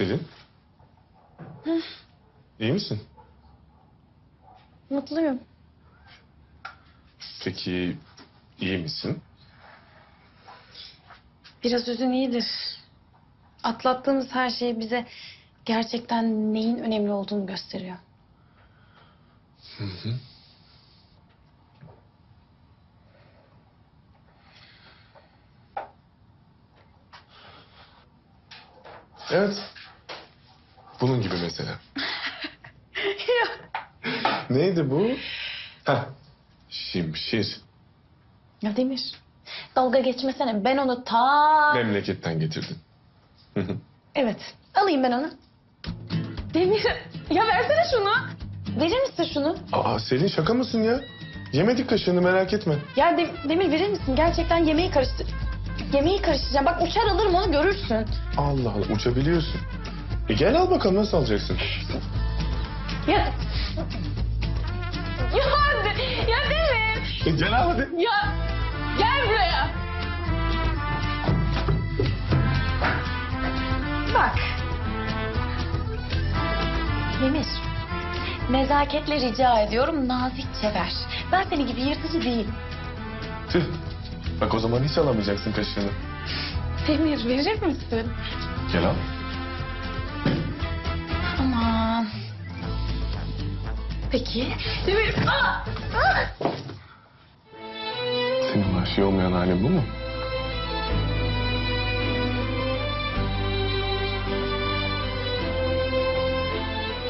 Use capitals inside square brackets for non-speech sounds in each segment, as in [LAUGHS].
Selin. İyi misin? Mutluyum. Peki iyi misin? Biraz üzün iyidir. Atlattığımız her şey bize gerçekten neyin önemli olduğunu gösteriyor. Evet. Bunun gibi mesela. [LAUGHS] Neydi bu? Heh. Şimşir. Ya Demir, dalga geçmesene. Ben onu ta... Memleketten getirdin. [LAUGHS] Evet, alayım ben onu. Demir, ya versene şunu. Verir misin şunu? Aa Selin şaka mısın ya? Yemedik kaşığını merak etme. Ya De- Demir verir misin? Gerçekten yemeği karıştır... Yemeği karıştıracağım. Bak uçar alırım onu görürsün. Allah Allah uçabiliyorsun. E gel al bakalım nasıl alacaksın? Ya... Ya, De- ya Demir! E gel al hadi. Ya gel buraya. Bak. Demir. Nezaketle rica ediyorum nazikçe ver. Ben senin gibi yırtıcı değilim. Tüh. Bak o zaman hiç alamayacaksın kaşığını. Demir verir misin? Gel al. Peki. Demir. Aa! Aa! Senin vahşi olmayan halin bu mu?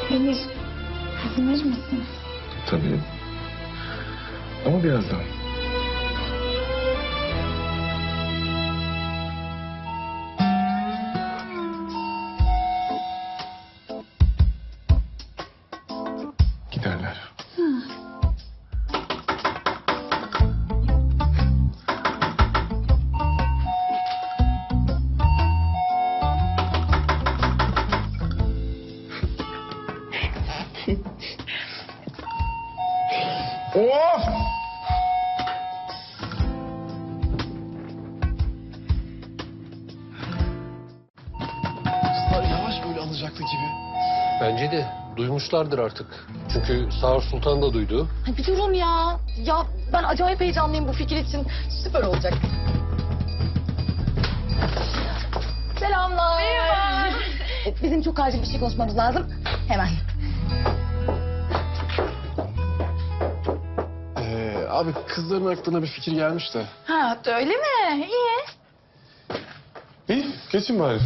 Demir. Demir misin? Tabii. Ama birazdan. Böyle alacaktı gibi. Bence de duymuşlardır artık. Çünkü Sağır Sultan da duydu. Ay bir durun ya. Ya ben acayip heyecanlıyım bu fikir için. Süper olacak. Selamlar. Merhaba. Bizim çok acil bir şey konuşmamız lazım. Hemen. Ee, abi kızların aklına bir fikir gelmiş de. Ha öyle mi? İyi. İyi, geçin bari.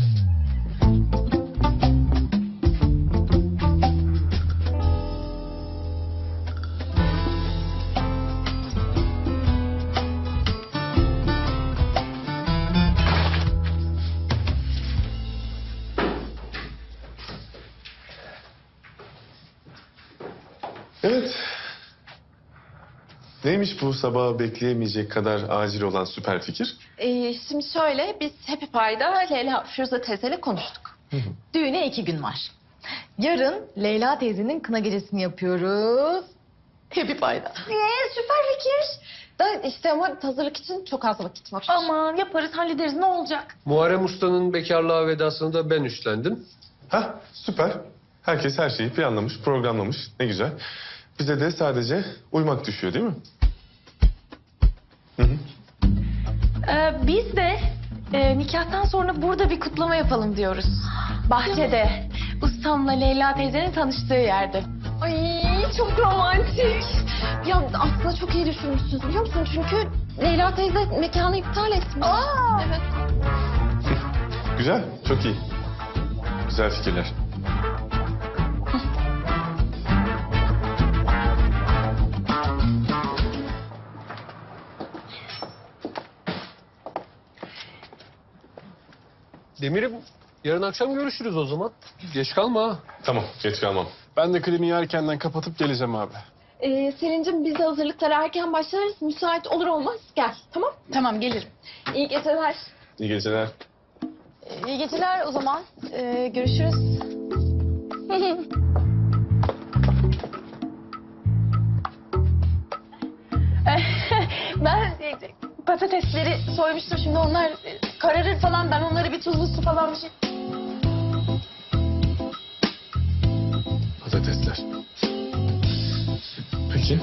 Evet. Neymiş bu sabah bekleyemeyecek kadar acil olan süper fikir? Ee, şimdi şöyle biz Happy Pie'da Leyla Firuze teyzeyle konuştuk. Düğüne iki gün var. Yarın Leyla teyzenin kına gecesini yapıyoruz. Happy Pie'da. Ee, süper fikir. Da işte ama hazırlık için çok az vakit var. Aman yaparız hallederiz ne olacak? Muharrem Usta'nın bekarlığa vedasını da ben üstlendim. Ha süper. Herkes her şeyi planlamış, programlamış. Ne güzel. Bize de sadece uymak düşüyor değil mi? Ee, biz de e, nikahtan sonra burada bir kutlama yapalım diyoruz. Bahçede. Ustamla Leyla teyzenin tanıştığı yerde. Ay çok romantik. Ya aslında çok iyi düşünmüşsünüz biliyor musun? Çünkü Leyla teyze mekanı iptal etmiş. Aa! Evet. Güzel, çok iyi. Güzel fikirler. Demir'im yarın akşam görüşürüz o zaman. Geç kalma ha. Tamam, geç kalmam. Ben de kliniği erkenden kapatıp geleceğim abi. Ee, Selin'cim biz de hazırlıklara erken başlarız. Müsait olur olmaz gel tamam. Tamam gelirim. İyi geceler. İyi geceler. İyi geceler o zaman. Ee, görüşürüz. [LAUGHS] ben patatesleri soymuştum şimdi onlar e, kararır falan ben onları bir tuzlu su falan bir şey... Patatesler. Peki.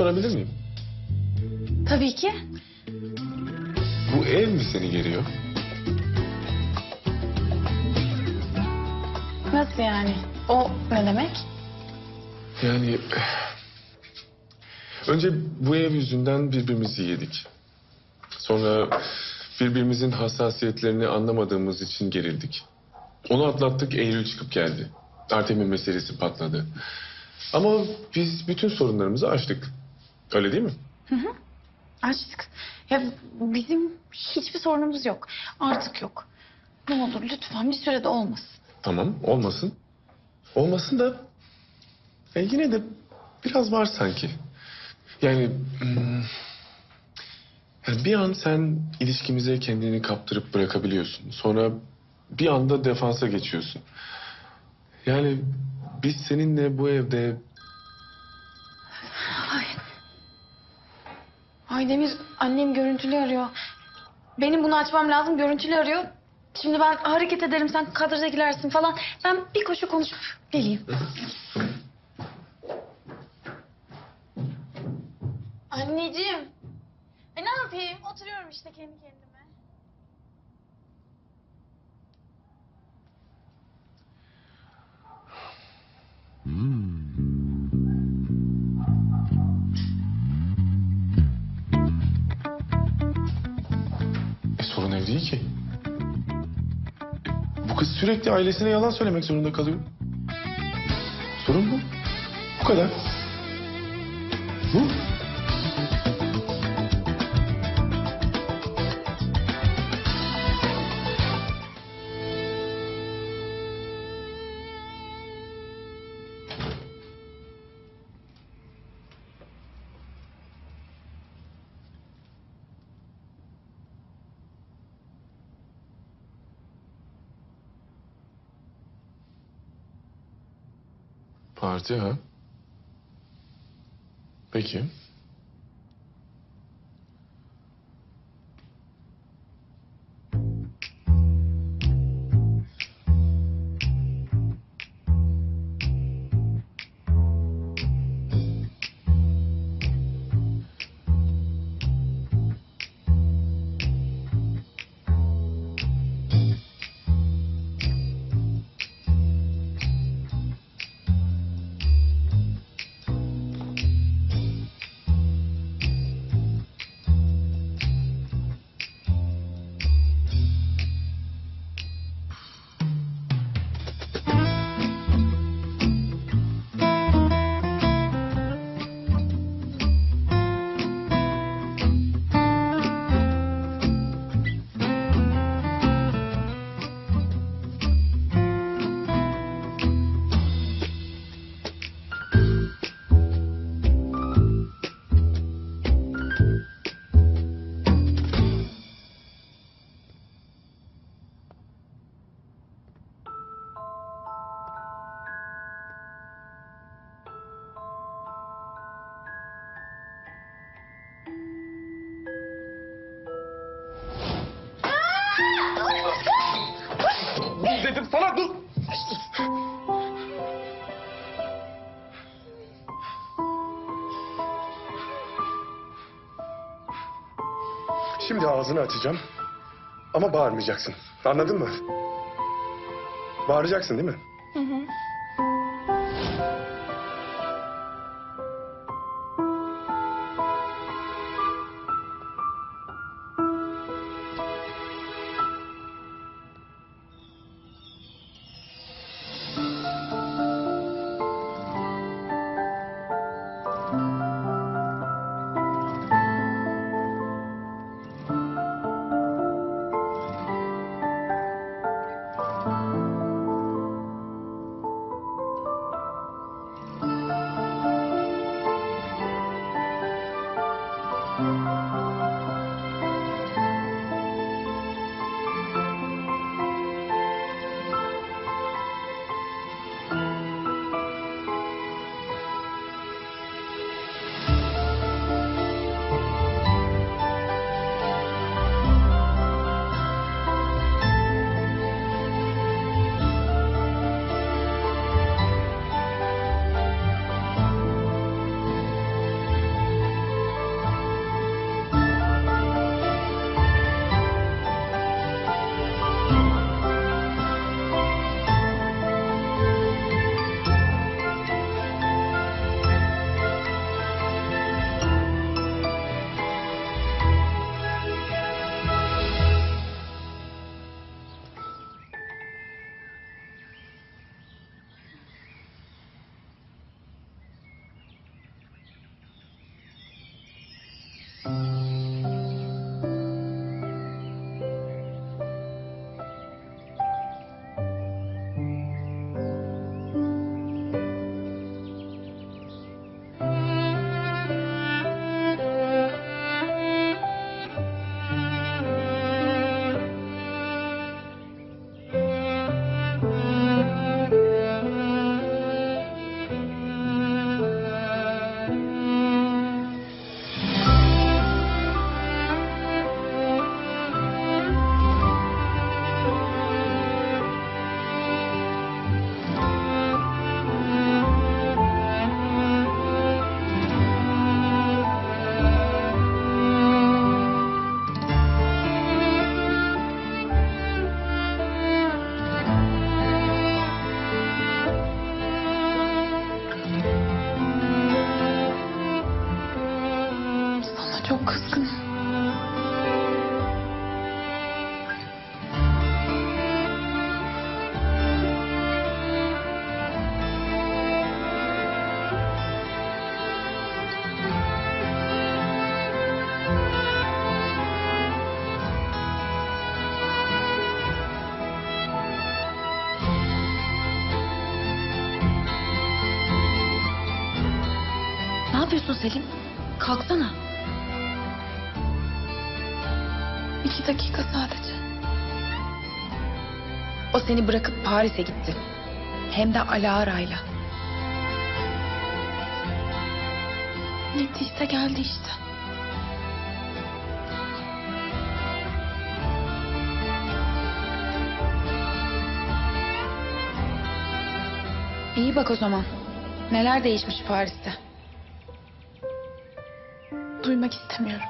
Sorabilir miyim? Tabii ki. Bu ev mi seni geriyor? Nasıl yani? O ne demek? Yani önce bu ev yüzünden birbirimizi yedik. Sonra birbirimizin hassasiyetlerini anlamadığımız için gerildik. Onu atlattık, Eylül çıkıp geldi. Artem'in meselesi patladı. Ama biz bütün sorunlarımızı aştık. Öyle değil mi? Açtık. Ya bizim hiçbir sorunumuz yok. Artık yok. Ne olur lütfen bir sürede olmasın. Tamam, olmasın. Olmasın da e, yine de biraz var sanki. Yani, hmm, yani bir an sen ilişkimize kendini kaptırıp bırakabiliyorsun. Sonra bir anda defansa geçiyorsun. Yani biz seninle bu evde Ay Demir annem görüntülü arıyor. Benim bunu açmam lazım görüntülü arıyor. Şimdi ben hareket ederim sen kadraja girersin falan. Ben bir koşu konuşup geleyim. Anneciğim. E ne yapayım? Oturuyorum işte kendi kendime. Sürekli ailesine yalan söylemek zorunda kalıyor. Sorun bu. Bu kadar. Bu. Parti ha? Peki. Şimdi ağzını açacağım. Ama bağırmayacaksın. Anladın mı? Bağıracaksın değil mi? Çok İki dakika sadece. O seni bırakıp Paris'e gitti. Hem de Alara'yla. Gittiyse geldi işte. İyi bak o zaman. Neler değişmiş Paris'te. Duymak istemiyorum.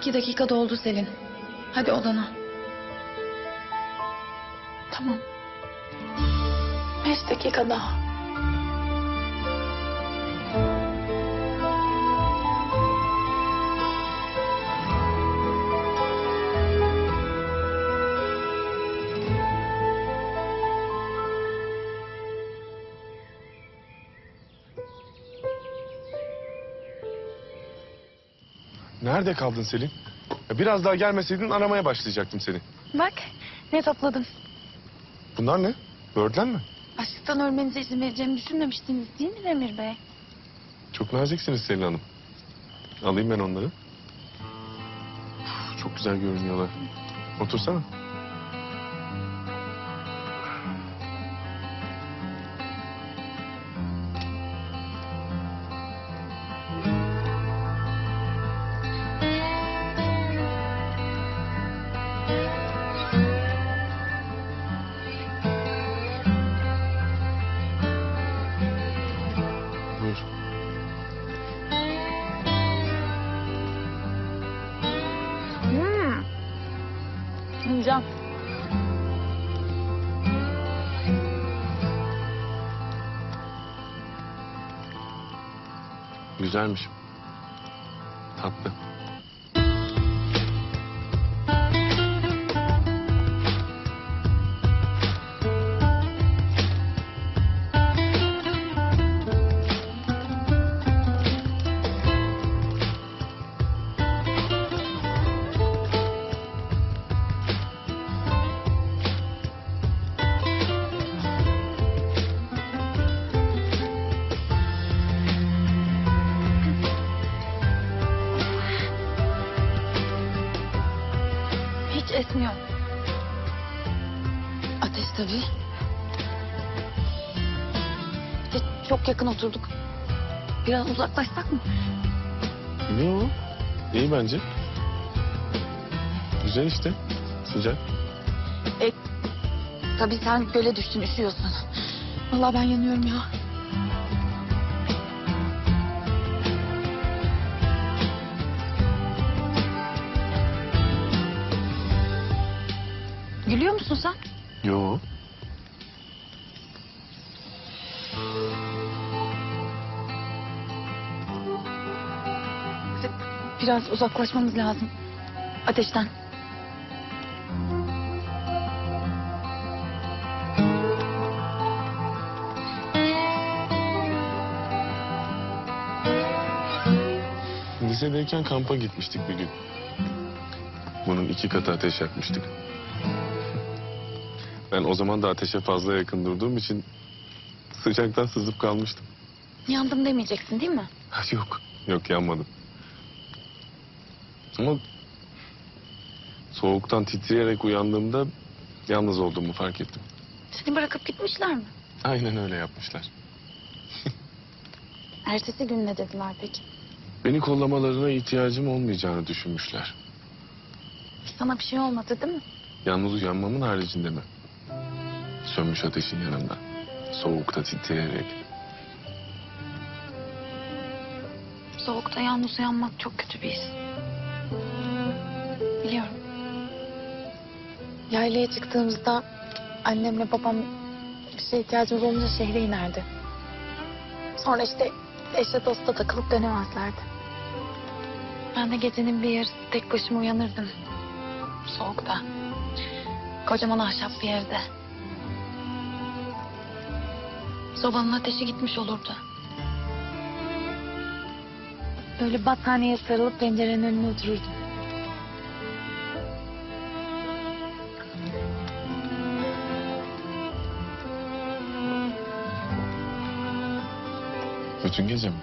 İki dakika doldu Selin. Hadi odana. Tamam. Beş dakika daha. Nerede kaldın Selin? Ya biraz daha gelmeseydin aramaya başlayacaktım seni. Bak ne topladım. Bunlar ne? Böğürtlen mi? Açlıktan ölmenize izin vereceğimi düşünmemiştiniz değil mi Demir Bey? Çok naziksiniz Selin Hanım. Alayım ben onları. Uf, çok güzel görünüyorlar. Otursana. Güzelmiş. Tatlı. Hiç esmiyor. Ateş tabii. İşte çok yakın oturduk. Biraz uzaklaşsak mı? O? İyi bence. Güzel işte. Sıcak. Tabii sen göle düştün üşüyorsun. Vallahi ben yanıyorum ya. Gülüyor musun sen? Yo. Biraz uzaklaşmamız lazım. Ateşten. Lisedeyken kampa gitmiştik bir gün. Bunun iki katı ateş yakmıştık. Ben o zaman da ateşe fazla yakın durduğum için sıcaktan sızıp kalmıştım. Yandım demeyeceksin değil mi? Ha, Yok, yok yanmadım. Ama soğuktan titreyerek uyandığımda yalnız olduğumu fark ettim. Seni bırakıp gitmişler mi? Aynen öyle yapmışlar. [LAUGHS] Ertesi gün ne dediler peki? Beni kollamalarına ihtiyacım olmayacağını düşünmüşler. Sana bir şey olmadı değil mi? Yalnız uyanmamın haricinde mi? Sönmüş ateşin yanında. Soğukta titreyerek. Soğukta yalnız uyanmak çok kötü bir his. Biliyorum. Yaylaya çıktığımızda annemle babam bir şeye ihtiyacımız olunca şehre inerdi. Sonra işte eşle dosta takılıp dönemezlerdi. Ben de gecenin bir yarısı tek başıma uyanırdım. Soğukta. Kocaman ahşap bir evde. Sobanın ateşi gitmiş olurdu. Böyle battaniyeye sarılıp pencerenin önüne otururdum. Bütün gece mi?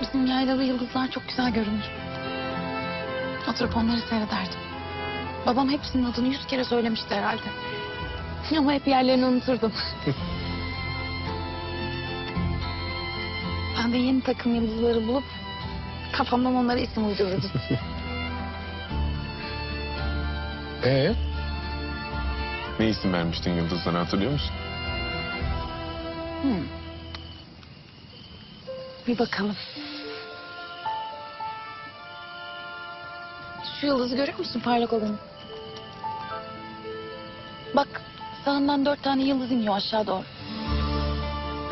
Bizim yaylada yıldızlar çok güzel görünür. Oturup onları seyrederdim. Babam hepsinin adını yüz kere söylemişti herhalde. Ama hep yerlerini unuturdum. ben de yeni takım yıldızları bulup kafamdan onlara isim uydururdum. [LAUGHS] Ee? Ne isim vermiştin yıldızlara hatırlıyor musun? Hmm. Bir bakalım. Şu yıldızı görüyor musun parlak olanı? Bak sağından dört tane yıldız iniyor aşağı doğru.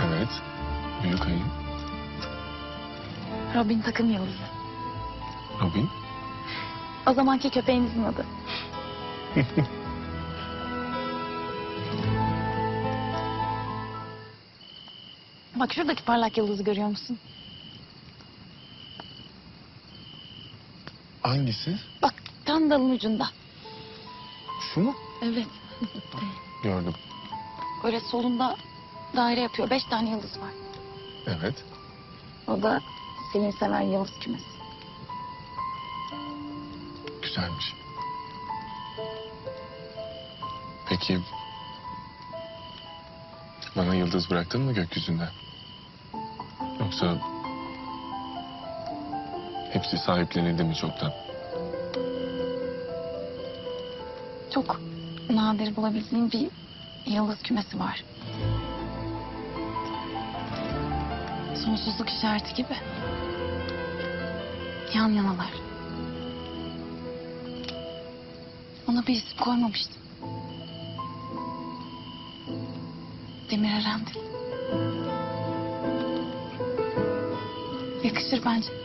Evet. Büyük ayı. Robin takım yıldızı. Robin. O zamanki köpeğinizin adı. [LAUGHS] Bak şuradaki parlak yıldızı görüyor musun? Hangisi? Bak tam dalın ucunda. Şu mu? Evet. Gördüm. Böyle solunda daire yapıyor. Beş tane yıldız var. Evet. O da senin seven yıldız kümesi. Güzelmiş. Peki... Bana yıldız bıraktın mı gökyüzünde? Yoksa... Hepsi sahiplenildi mi çoktan? Çok nadir bulabildiğim bir yıldız kümesi var. Sonsuzluk işareti gibi. Yan yanalar. Ona bir isim koymamıştım. Demir Erendil. Yakışır bence.